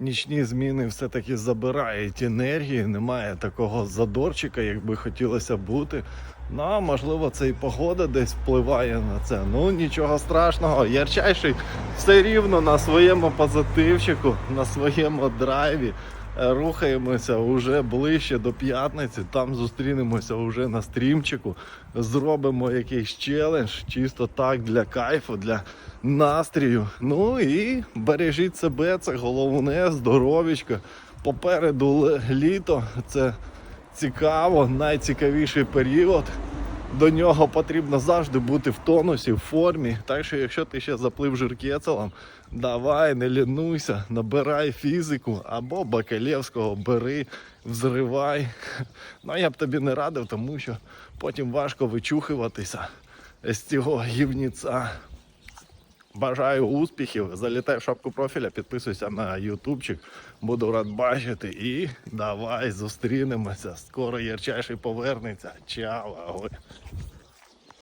нічні зміни все-таки забирають енергії, немає такого задорчика, як би хотілося бути. Ну, а можливо, це і погода десь впливає на це. Ну нічого страшного. Ярчайший все рівно на своєму позитивчику, на своєму драйві. Е, Рухаємося вже ближче до п'ятниці. Там зустрінемося вже на стрімчику. Зробимо якийсь челендж, чисто так для кайфу, для настрію. Ну і бережіть себе, це головне, здоровічко. Попереду літо. Це цікаво, найцікавіший період. До нього потрібно завжди бути в тонусі, в формі. Так що, якщо ти ще заплив жиркецелом, давай, не лінуйся, набирай фізику або Бакалєвського бери, взривай. Ну я б тобі не радив, тому що потім важко вичухуватися з цього гівніця. Бажаю успіхів. Залітай в шапку профіля, підписуйся на ютубчик. Буду рад бачити. І давай зустрінемося. Скоро ярчайший повернеться. Чао.